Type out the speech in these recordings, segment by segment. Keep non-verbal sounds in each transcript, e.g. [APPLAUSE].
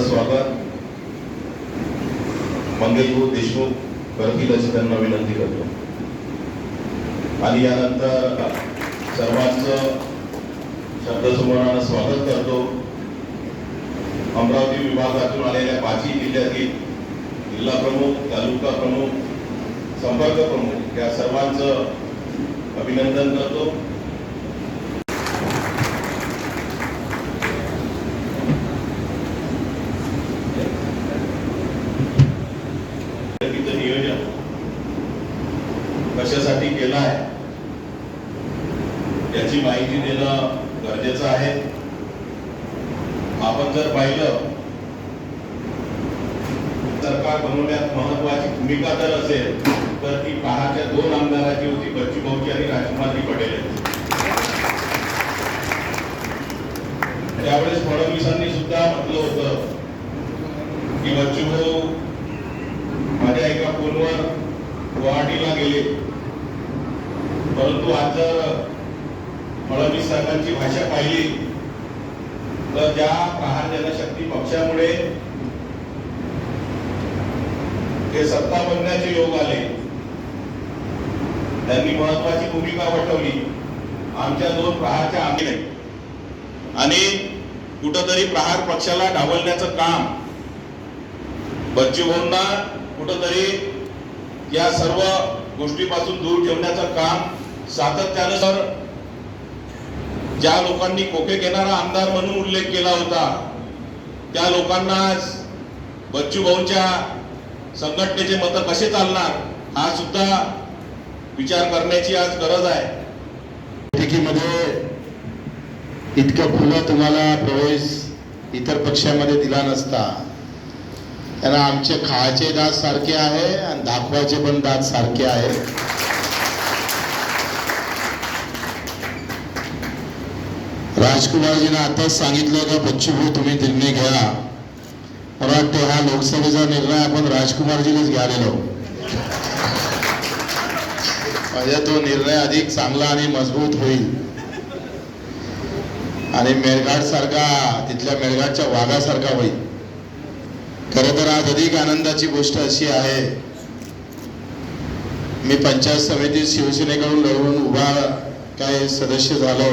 आपलं स्वागत. मंगेशभाऊ देशमुख करतील अशी त्यांना विनंती करतो. आणि यानंतर सर्वांचं शब्दसमोरानं स्वागत करतो. अमरावती विभागातून आलेल्या पाचही जिल्ह्यातील जिल्हा प्रमुख तालुका प्रमुख संपर्क प्रमुख या सर्वांचं अभिनंदन करतो. कशासाठी केला आहे. त्याची माहिती देणं गरजेचं आहे. आपण जर पाहिलं सरकार बनवण्यात महत्वाची भूमिका जर असेल तर ती पहाच्या दोन आमदाराची होती बच्चू भाऊची आणि राजकुमारजी पटेल. त्यावेळेस फडणवीसांनी सुद्धा म्हटलं होतं की बच्चू भाऊ माझ्या एका फोनवर गुवाहाटीला गेले. परंतु आज जर फडणवीस साहेबांची भाषा पाहिली तर ज्या प्रहार जनशक्ती पक्षामुळे ते सत्ता बनण्याचे योग आले त्यांनी महत्वाची भूमिका वठवली आमच्या दोन प्रहारच्या आम्ही नाही. आणि कुठंतरी प्रहार पक्षाला डावलण्याचं काम बच्चूभाऊंना कुठंतरी या सर्व गोष्टीपासून दूर ठेवण्याचं काम सातत्यानं सर ज्या लोकांनी कोके घेणारा आमदार म्हणून उल्लेख केला होता त्या लोकांना बच्चू भाऊंच्या संघटनेचे मत कसे चालणार हा सुद्धा विचार करण्याची आज गरज आहे. बैठकीमध्ये इतकं खुलं तुम्हाला प्रवेश इतर पक्षामध्ये दिला नसता. त्यांना आमचे खायचे दात सारखे आहे आणि दाखवायचे पण दात सारखे आहे राजकुमारजीनं आताच सांगितलं का बच्चू तुम्ही निर्णय घ्या. मला वाटतं हा लोकसभेचा निर्णय आपण राजकुमारजीनेच घ्यालेलो हो. म्हणजे तो निर्णय अधिक चांगला आणि मजबूत होईल. आणि मेळघाट सारखा तिथल्या मेळघाटच्या वाघासारखा होईल. खर तर आज अधिक आनंदाची गोष्ट अशी आहे मी पंचायत समितीत शिवसेनेकडून लढवून उभा काय सदस्य झालो.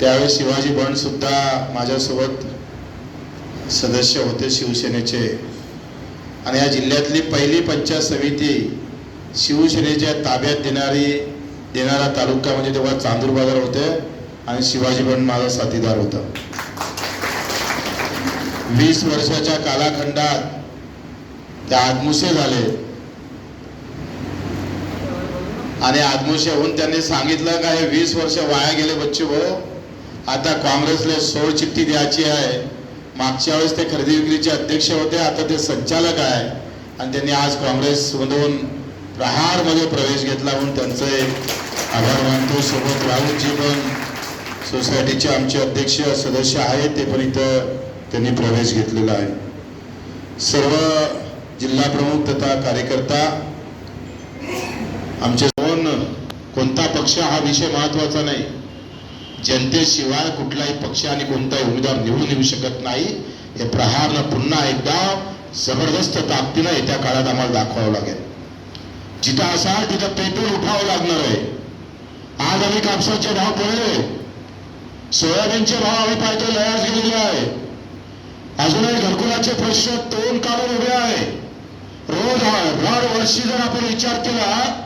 त्यावेळी शिवाजी बंड सुद्धा माझ्यासोबत सदस्य होते शिवसेनेचे. आणि या जिल्ह्यातली पहिली पंचायत समिती शिवसेनेच्या ताब्यात देणारी देणारा तालुका म्हणजे तेव्हा चांदूर बाजार होते आणि शिवाजी बंड माझा साथीदार होता. वीस वर्षाच्या कालाखंडात ते आदमुसे झाले. आणि आदमुसे होऊन त्यांनी सांगितलं का हे वीस वर्ष वाया गेले बच्चे भाऊ. आता काँग्रेसला सोड चिठ्ठी द्यायची आहे. मागच्या वेळेस ते खरेदी विक्रीचे अध्यक्ष होते आता ते संचालक आहे. आणि त्यांनी आज काँग्रेसमधून प्रहारमध्ये प्रवेश घेतला म्हणून त्यांचे आभार मानतो. सोबत राहुलजी पण सोसायटीचे आमचे अध्यक्ष सदस्य आहेत ते पण इथं त्यांनी प्रवेश घेतलेला आहे. सर्व जिल्हा प्रमुख तथा कार्यकर्ता आमचे कोणता पक्ष हा विषय महत्त्वाचा नाही. जनतेशिवाय कुठलाही पक्ष आणि कोणताही उमेदवार निवडून येऊ शकत नाही. हे प्रहारनं पुन्हा एकदा जबरदस्त ताकदीनं येत्या काळात आम्हाला दाखवावं लागेल. जिथं असाल तिथं पेट्रोल उठावं लागणार आहे. आज आम्ही कापसाचे भाव पडले. सोयाबीनचे भाव आम्ही पाहतो लयास गेलेले आहे. अजूनही घरकुलाचे प्रश्न तोंड काढून उभे आहे. रोज दर वर्षी जर आपण विचार केला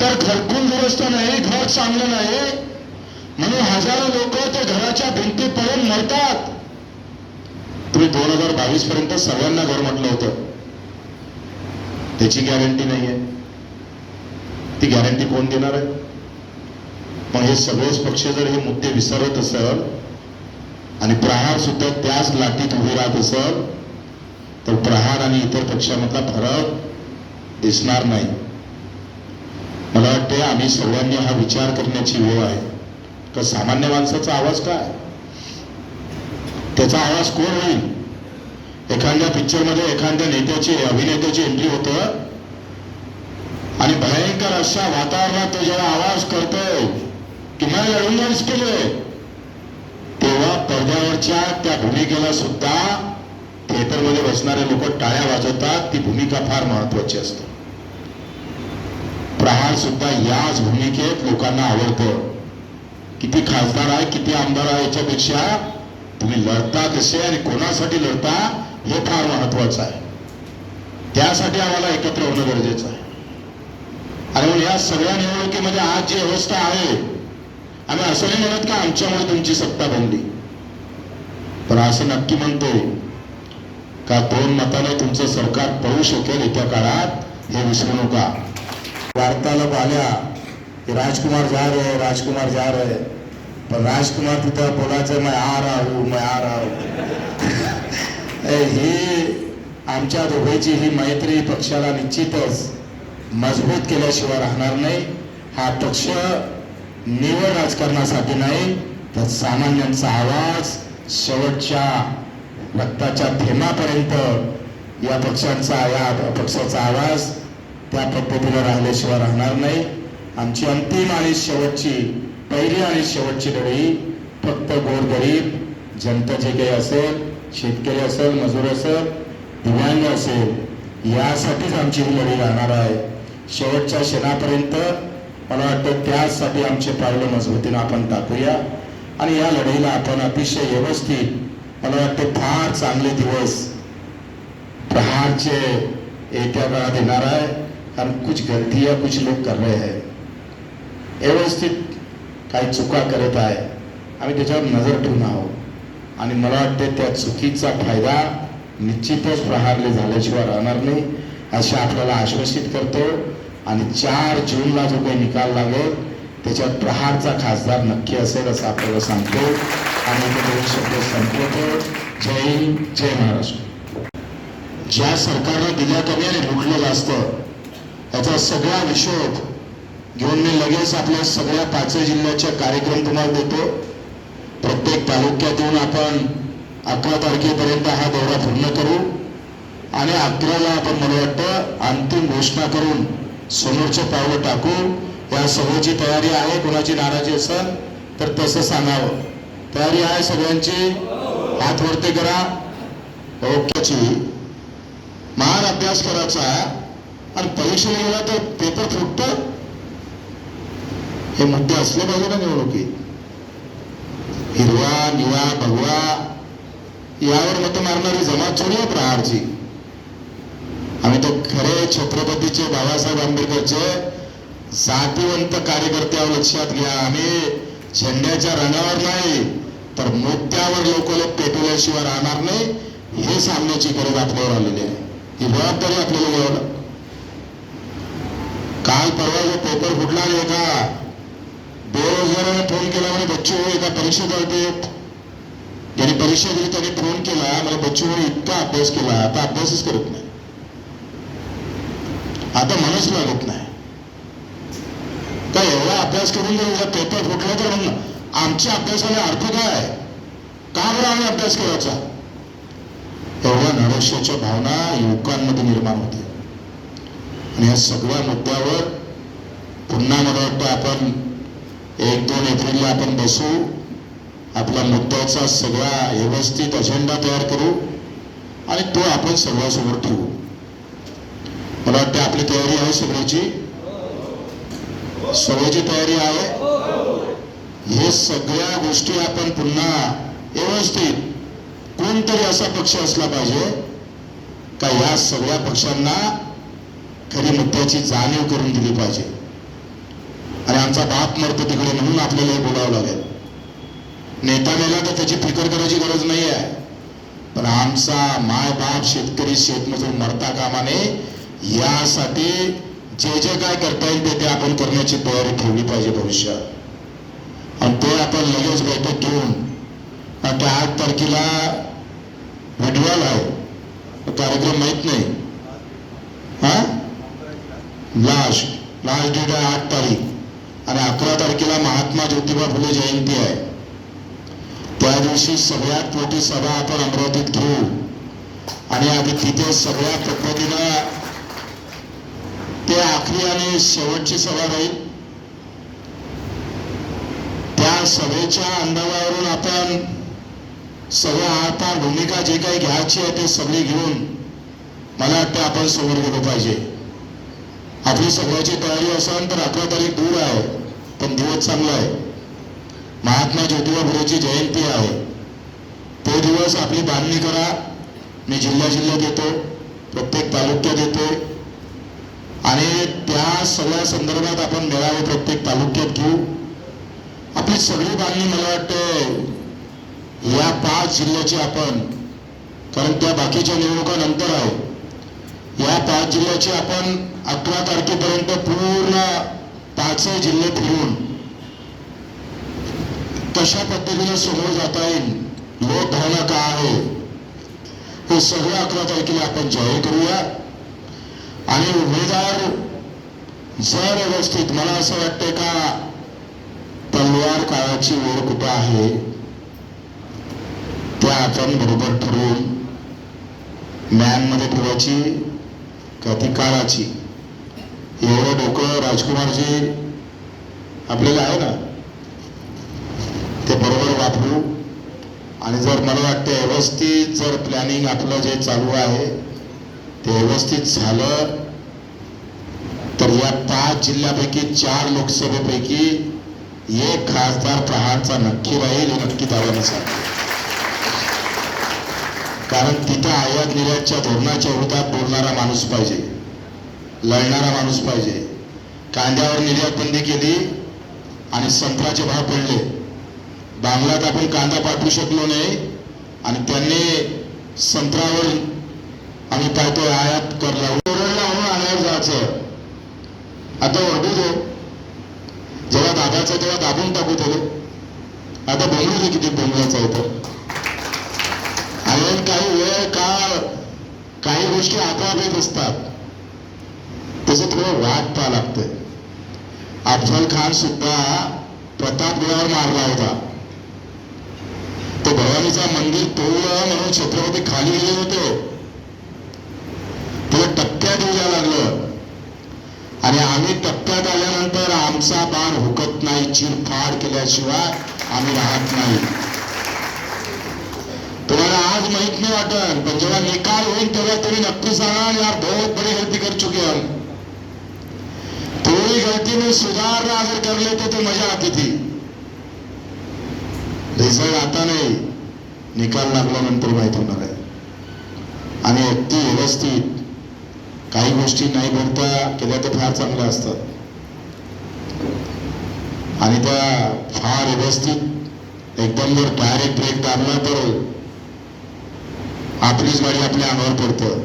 तर घरकुल दुरुस्त नाही घर चांगलं नाही म्हणून हजारो लोक त्या घराच्या भिंती पडून मरतात. तुम्ही दोन हजार बावीस पर्यंत सगळ्यांना घर म्हटलं होतं. त्याची गॅरंटी नाहीये. ती गॅरंटी कोण देणार आहे? मग हे सगळेच पक्ष जर हे मुद्दे विसरत असेल आणि प्रहार सुद्धा त्याच लाटीत उभे राहत असेल तर प्रहार आणि इतर पक्षामधला फरक दिसणार नाही. मला वाटते आम्ही सर्वांनी हा विचार करण्याची वेळ आहे. तर सामान्य माणसाचा आवाज काय? त्याचा आवाज कोण होईल? एखाद्या पिक्चरमध्ये एखाद्या नेत्याची अभिनेत्याची एंट्री होतं. आणि भयंकर अशा वातावरणात तो जेव्हा आवाज करतोय की मैं लढून इसके तेव्हा पडद्यावरच्या त्या भूमिकेला सुद्धा थिएटरमध्ये बसणारे लोक टाळ्या वाजवतात. ती भूमिका फार महत्वाची असते. प्रहार सुद्धा याच भूमिकेत लोकांना आवडतं. किती खासदार आहे किती आमदार आहे याच्यापेक्षा तुम्ही लढता कसे आणि कोणासाठी लढता हे फार महत्वाचं आहे. त्यासाठी आम्हाला एकत्र होणं गरजेचं आहे. आणि हो, या सगळ्या निवडणुकीमध्ये आज जी अवस्था आहे आम्ही असं नाही म्हणत का आमच्यामुळे तुमची सत्ता बनली. पण असं नक्की म्हणतो का दोन मताने तुमचं सरकार पळू शकेल येत्या काळात हे विसरू नका. वार्तालाप आल्या. की राजकुमार जा रहे राजकुमार जा रहे पण राजकुमार तिथं बोलायचं मैं आ रहा हूं मैं आ रहा हूं. [LAUGHS] ए, ही आमच्या दोघांची ही मैत्री पक्षाला निश्चितच मजबूत केल्याशिवाय राहणार नाही. हा पक्ष निवड राजकारणासाठी नाही तर सामान्यांचा आवाज शेवटच्या रक्ताच्या थेंबापर्यंत या पक्षांचा या पक्षाचा आवाज त्या पद्धतीनं राहिल्याशिवाय राहणार नाही. आमची अंतिम आणि शेवटची पहिली आणि शेवटची लढाई फक्त गोरगरीब जनता जे काही असेल शेतकरी असेल मजूर असेल दिव्यांग असेल यासाठीच आमची ही लढाई राहणार आहे. शेवटच्या क्षणापर्यंत मला वाटतं त्यासाठी आमचे पावलं मजबूतीनं आपण टाकूया. आणि या लढाईला आपण अतिशय व्यवस्थित मला वाटतं फार चांगले दिवस प्रहारचे येत्या काळात येणार आहे. कारण कुछ गलतियां कुछ लोग कर रहे हैं. व्यवस्थित काही चुका करत आहे. आम्ही त्याच्यावर नजर ठेवून आहोत. आणि मला वाटते त्या चुकीचा फायदा निश्चितच प्रहारले झाल्याशिवाय राहणार नाही असे आपल्याला आश्वासित करतो. आणि चार जूनला जो काही निकाल लागेल त्याच्यात प्रहारचा खासदार नक्की असेल असं आपल्याला सांगतो. आणि ते दोन शब्द संपवतो. जय हिंद जय महाराष्ट्र. ज्या सरकारनं दिल्या कमी आणि लुटलं जास्त याचा सगळा विशोध घेऊन मी लगेच आपल्या सगळ्या पाचही जिल्ह्याचे कार्यक्रम तुम्हाला देतो. प्रत्येक तालुक्यात येऊन आपण अकरा तारखेपर्यंत हा दौरा पूर्ण करू. आणि अकराला आपण मला वाटतं अंतिम घोषणा करून समोरचं पावलं टाकू. या सगळ्याची तयारी आहे कोणाची नाराजी असेल तर तसं सांगावं. तयारी आहे सगळ्यांची? हातवरते करा. ओकेची महान अभ्यास करायचा आणि परीक्षेला गेला तर पेपर फुटतं? हे मुद्दे असले पाहिजे ना निवडणुकीत हिरवा निळा भगवा यावर मत मारणारी जमात थोडी आहे प्रहारची. आम्ही तर खरे छत्रपतीचे बाबासाहेब आंबेडकरचे जातीवंत कार्यकर्ते लक्षात घ्या. आम्ही झेंड्याच्या रणावर नाही तर मुद्द्यावर लोक लोक पेटवल्याशिवाय राहणार नाही हे सांगण्याची गरज आपल्यावर आलेली आहे. ही जबाबदारी आपल्याला घ्यावं काल परवा जो पेपर फुटला नाही का बेरोजगाराने फोन केला म्हणे बच्चू एका परीक्षेत आहेत ज्यांनी परीक्षा दिली त्यांनी फोन केला मला बच्चू इतका अभ्यास केला आता अभ्यासच करत नाही. आता मनच लागत नाही. का एवढा अभ्यास करून जर उद्या पेपर फुटला तर म्हणून आमच्या अभ्यासाला अर्थ काय आहे? का बरं आम्ही अभ्यास करायचा? एवढ्या नरस्याच्या भावना युवकांमध्ये निर्माण होते. आणि या सगळ्या मुद्द्यावर पुन्हा मला वाटतं आपण एक दोन एप्रिलला आपण बसू. आपल्या मुद्द्याचा सगळा व्यवस्थित अजेंडा तयार करू. आणि तो आपण सर्वांसमोर ठेवू. मला वाटतं आपली तयारी आहे सगळ्याची. सगळ्याची तयारी आहे. हे सगळ्या गोष्टी आपण पुन्हा व्यवस्थित कोणतरी असा पक्ष असला पाहिजे का या सगळ्या पक्षांना खरी मुद्द्याची जाणीव करून दिली पाहिजे. आणि आमचा बाप मरतो तिकडे म्हणून आपल्याला हे बोलावं लागेल. नेता मेला तर त्याची फिकर करायची गरज नाही आहे पण आमचा माय बाप शेतकरी शेतमजूर मरता कामा नये यासाठी जे जे काय करता येईल ते ते आपण करण्याची तयारी ठेवली पाहिजे भविष्यात. आणि ते आपण लगेच बैठक घेऊन आणि त्या आठ तारखेला विडवाल आहे. कार्यक्रम माहीत नाही. हा? लास्ट लास्ट डेट आहे आठ तारीख. आणि अकरा तारखेला महात्मा ज्योतिबा फुले जयंती आहे. त्या दिवशी सगळ्यात मोठी सभा आपण अमरावतीत घेऊ. आणि आधी तिथे सगळ्या पद्धतीनं ते आखरी आणि शेवटची सभा राहील. त्या सभेच्या अंदाजावरून आपण सगळं आता भूमिका जे काही घ्यायची आहे ते सगळी घेऊन मला वाटतं आपण समोर गेलो पाहिजे. आपली सगळ्याची तयारी असेल तर अकरा तारीख दूर आहे. पण दिवस चांगला आहे. महात्मा ज्योतिबा फुलेची जयंती आहे. तो दिवस आपली बांधणी करा. मी जिल्ह्या जिल्ह्यात येतो. प्रत्येक तालुक्यात येतो आणि त्या सगळ्या संदर्भात आपण मेळावे प्रत्येक तालुक्यात घेऊ. आपली सगळी बांधणी मला वाटतं या पाच जिल्ह्याची आपण कारण त्या बाकीच्या निवडणुका नंतर आहे. या पाच जिल्ह्याची आपण अकरा तारखेपर्यंत पूर्ण पाचही जिल्हे फिरून कशा पद्धतीने समोर जाता येईल लोक धारणा का आहे हे सगळं अकरा तारखेला आपण जाहीर करूया. आणि उमेदवार जर व्यवस्थित मला असं वाटतंय का तलवार काळाची वेळ कुठं आहे त्या आपण बरोबर ठरवून मॅनमध्ये ठेवायची का ती काळाची? एवढं डोकं राजकुमारजी आपल्याला आहे ना? ते बरोबर वापरू. आणि जर मला वाटतं व्यवस्थित जर प्लॅनिंग आपलं जे चालू आहे ते व्यवस्थित झालं तर या पाच जिल्ह्यापैकी चार लोकसभेपैकी एक खासदार प्रहारचा नक्की राहील हे नक्की दावा कारण तिथं आयात निर्यातच्या धोरणाच्या विरोधात बोलणारा माणूस पाहिजे. लढणारा माणूस पाहिजे. कांद्यावर निर्यात बंदी केली आणि संत्र्याचे भाव पडले. बांगलात आपण कांदा पाठवू शकलो नाही आणि त्यांनी संत्रावर आम्ही पाहतोय आयात करला. ओरडला हो आल्यावर जायचं. आता ओरडू दे. जेव्हा दाबायचं तेव्हा दाबून टाकू त्याला आता बोंबलू दे किती बोंगलाचा होतं आणि काही वेळ काळ काही गोष्टी आपोआप येत असतात. त्याचं थोडं वाट पाहा लागतंय. अफजल खान सुद्धा प्रतापगडावर मारला होता. तो भवानीचा मंदिर तोडला म्हणून छत्रपती खाली गेले होते. त्याला टप्प्यात येऊ लागलं. आणि आम्ही टप्प्यात आल्यानंतर आमचा बाण हुकत नाही चिरफाड केल्याशिवाय आम्ही राहत नाही. तुम्हाला आज माहीत नाही वाटत पण जेव्हा निकाल होईल तेव्हा तुम्ही नक्की सांगा यार बहुत बड़ी गलती कर चुके हम थोड़ी गलतीने सुधारणा जर करले तर मजा आती ती. रिझल्ट आता नाही. निकाल लागल्यानंतर माहिती होणार आहे. आणि अगदी व्यवस्थित. काही गोष्टी नाही भरता केल्या तर फार चांगल्या असतात. आणि त्या फार व्यवस्थित एकदम जर डायरेक्ट ब्रेक दाबला तर आपलीच गाडी आपल्या अंगावर पडतं.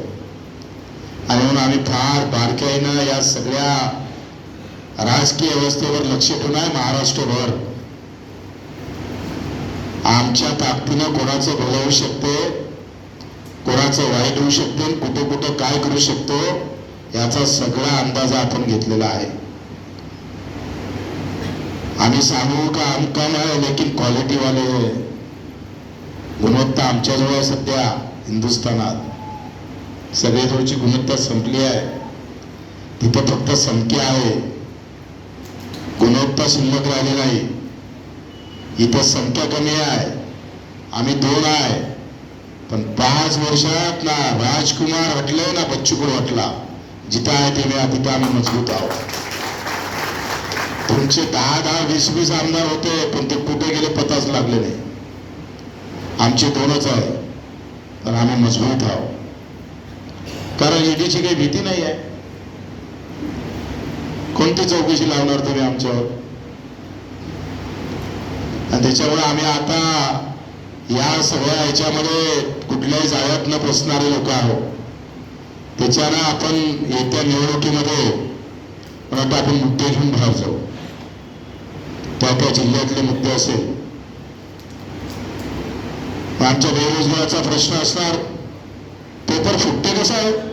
आणि म्हणून आम्ही फार बारकाईनं या सगळ्या राजकीय व्यवस्थेवर लक्ष ठेवून आहे महाराष्ट्रभर. आमच्या ताकदीनं कोणाचं भलं होऊ शकते कोणाचं वाईट होऊ शकते आणि कुठं कुठं काय करू शकतो याचा सगळा अंदाज आपण घेतलेला आहे. आम्ही सांगू का हम कम आहे लेकिन क्वालिटीवाले गुणवत्ता आमच्याजवळ आहे सध्या हिंदुस्थानात. सगळेजवळची गुणवत्ता संपली आहे. तिथं फक्त संख्या आहे. गुणवत्ता शिल्लक राहिले नाही. इथं संख्या कमी आहे. आम्ही दोन आहे. पण पाच वर्षात ना राजकुमार हटले ना बच्चूकडे हटला. जिथं आहे ते मी तिथं आम्ही मजबूत आहोत. तुमचे दहा दहा वीस वीस आमदार होते पण ते कुठे गेले पताच लागले नाही. आमचे दोनच आहे पण आम्ही मजबूत आहोत. कारण ईडीची काही भीती नाही आहे. कोणती चौकशी लावणार तुम्ही आमच्यावर? त्याच्यामुळे आम्ही आता या सगळ्या ह्याच्यामध्ये कुठल्याही जाळ्यात न बसणारे लोक आहोत. त्याच्यानं आपण येत्या निवडणुकीमध्ये मला वाटतं आपण मुद्दे घेऊन बाहेर जाऊ. त्या त्या जिल्ह्यातले मुद्दे असेल. आमच्या बेरोजगाराचा प्रश्न असणार पेपर फुटते कसं आहे?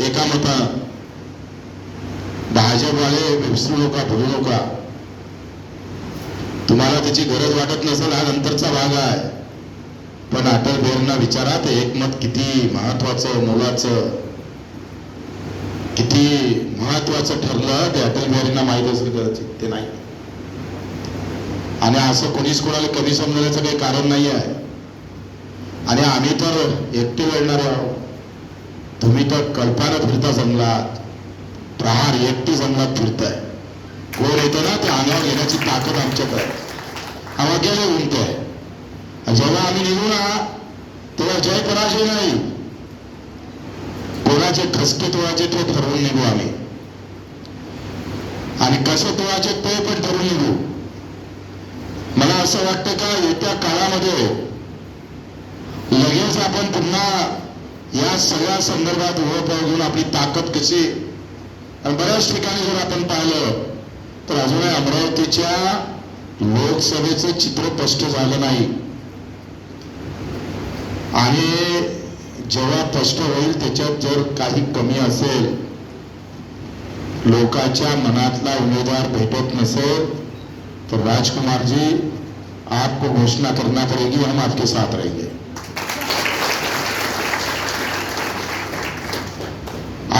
एका मता भाजपवाले विसरू नका भरू नका. तुम्हाला त्याची गरज वाटत नसेल हा नंतरचा भाग आहे. पण अटल बोरना विचारात एकमत किती महत्वाचं मोलाचं किती महत्वाचं ठरलं ते अटल बिहारींना माहीत असेल कदाचित ते नाही. आणि असं कोणीच कोणाला कमी समजण्याचं काही कारण नाही आहे. आणि आम्ही तर एकटे वेळणारे आहोत. तुम्ही तर कल्पानं फिरता जंगलात. प्रहार एकटी जंगलात फिरताय. कोण येतो ना ते अंगावर घेण्याची ताकद आमच्याकडे आहे. अवघ्याला आहे. जेव्हा आम्ही निघू ना तेव्हा जय पराजय नाही. कोणाचे खसके तोळाचे ते ठरवून निघू आम्ही. आणि कसे तोळाचे ते पण ठरवून निघू. मला असं वाटतं का येत्या काळामध्ये लगेच आपण पुन्हा या सगळ्या संदर्भात उभं घेऊन आपली ताकद कशी आणि बऱ्याच ठिकाणी जर आपण पाहिलं तर अजूनही अमरावतीच्या लोकसभेचं चित्र स्पष्ट झालं नाही. आणि जेव्हा स्पष्ट होईल त्याच्यात जर काही कमी असेल लोकांच्या मनातला उमेदवार भेटत नसेल तो राजकुमार जी आपको घोषणा करना पड़ेगी हम आपके साथ रहेंगे.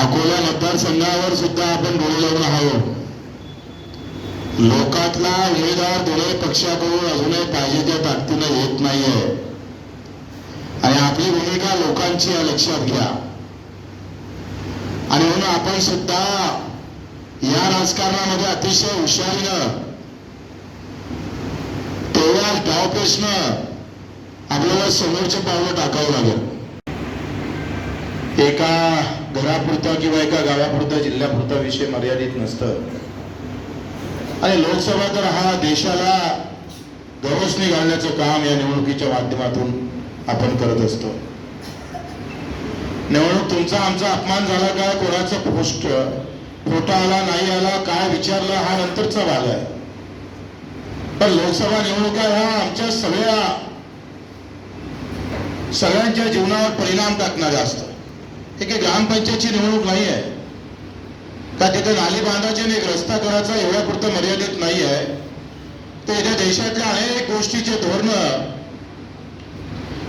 अकोला मतदारसंघावर सुद्धा आपण डोळे लावून आहोत. लोकातला उमेदवार दोन्ही पक्षाकडून अजूनही पाहिजे त्या ताकदीनं येत नाहीये. आणि आपली भूमिका लोकांची लक्षात घ्या. आणि म्हणून आपण सुद्धा या राजकारणामध्ये अतिशय हुशारीनं तेव्हा डावपेशनं आपल्याला समोरचे पावलं टाकावं लागेल. एका घरापुरता किंवा एका गावापुरता जिल्ह्यापुरता विषय मर्यादित नसतं. आणि लोकसभा तर हा देशाला गवसणी घालण्याचं काम या निवडणुकीच्या माध्यमातून आपण करत असतो. निवडणूक तुमचा आमचा अपमान झाला का? कोणाचा पोस्ट फोटो आला नाही आला काय विचारलं हा नंतरचा भाग आहे. पण लोकसभा निवडणुका ह्या आमच्या सगळ्या सगळ्यांच्या जीवनावर परिणाम टाकणाऱ्या असतात. हे काही ग्रामपंचायतची निवडणूक नाही आहे का तिथे नाली बांधायची आणि एक रस्ता करायचा एवढ्यापुरतं मर्यादित नाही आहे. तर इथे देशातल्या अनेक गोष्टीचे धोरण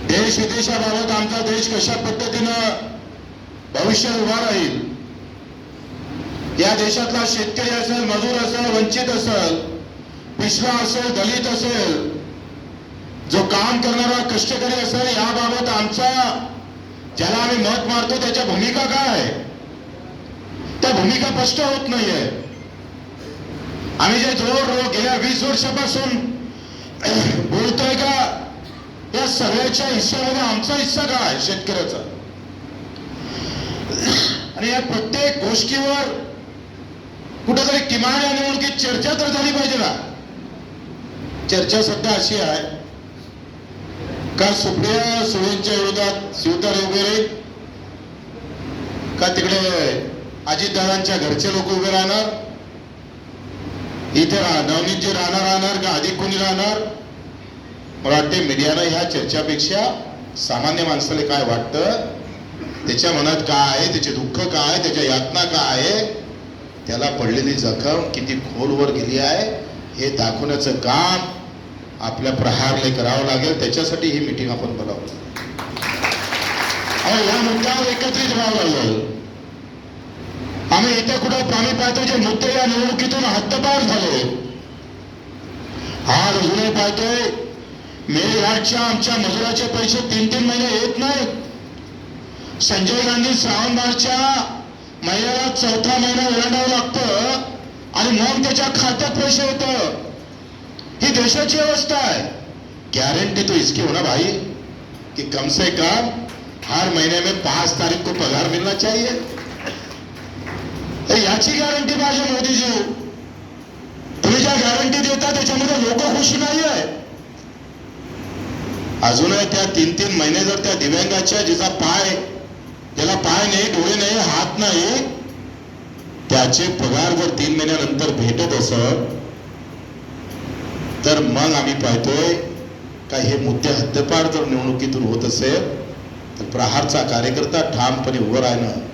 देश विदेशाबाबत आमचा देश कशा पद्धतीनं भविष्य उभा राहील या देशातला शेतकरी असेल मजूर असेल वंचित असेल पिछला असेल दलित असेल जो काम करणारा कष्टकरी असेल याबाबत आमचा ज्याला आम्ही मत मारतो त्याच्या भूमिका काय आहे? त्या भूमिका स्पष्ट होत नाहीये. आम्ही जे जोर रोग गेल्या वीस वर्षापासून [CLEARS THROAT] बोलतोय का? या सगळ्याच्या हिस्सामध्ये आमचा हिस्सा काय शेतकऱ्याचा? [CLEARS THROAT] आणि या प्रत्येक गोष्टीवर कुठेतरी किमान या निवडणुकीत चर्चा तर झाली पाहिजे ना. चर्चा सध्या अशी आहे. का सुप्रिया सुळेंच्या विरोधात शिवतारे वगैरे का तिकडे अजितदादांच्या घरचे लोक उभे राहणार. इथे नवनीतजी राहणार राहणार का? अधिक कोणी राहणार? मला वाटते मीडियानं ह्या चर्चापेक्षा सामान्य माणसाला काय वाटतं? त्याच्या मनात काय आहे? त्याचे दुःख काय आहे? त्याच्या यातना काय आहे? त्याला पडलेली जखम किती खोलवर गेली आहे? हे दाखवण्याचं काम आपल्या प्रहारले करावं लागेल. त्याच्यासाठी ही मिटिंग आपण बोलावली या मुद्द्यावर एकत्रित व्हावं लागेल. आम्ही येत्या कुठं प्राणी पाहतोय जे मुद्दे या निवडणुकीतून हद्दपार झाले. आज अजूनही पाहतोय मेळघाटच्या आमच्या मजुराचे पैसे तीन तीन महिने येत नाहीत. संजय गांधी श्रावणबारच्या महिन्याला चौथा महिना ओलांडावं लागतं आणि मग त्याच्या खात्यात पैसे येतं. ही देशाची अवस्था आहे. गॅरंटी तो इसकी हो ना भाई कि कम से कम हर महीने में पांच तारीख को पगार मिलना चाहिए. याची गॅरंटी पाहिजे मोदीजी. तुम्ही ज्या गॅरंटी देता त्याच्यामध्ये लोक खुश नाही आहे अजूनही त्या तीन तीन महिने जर त्या दिव्यांगाच्या जिचा पाय त्याला पाय नाही डोळे नाही हात नाही त्याचे पगार जर तीन महिन्यानंतर भेटत असत तर मग आम्ही पाहतोय का हे मुद्दे हद्दपार जर निवडणुकीतून होत असेल तर प्रहारचा कार्यकर्ता ठामपणे उभं राहणं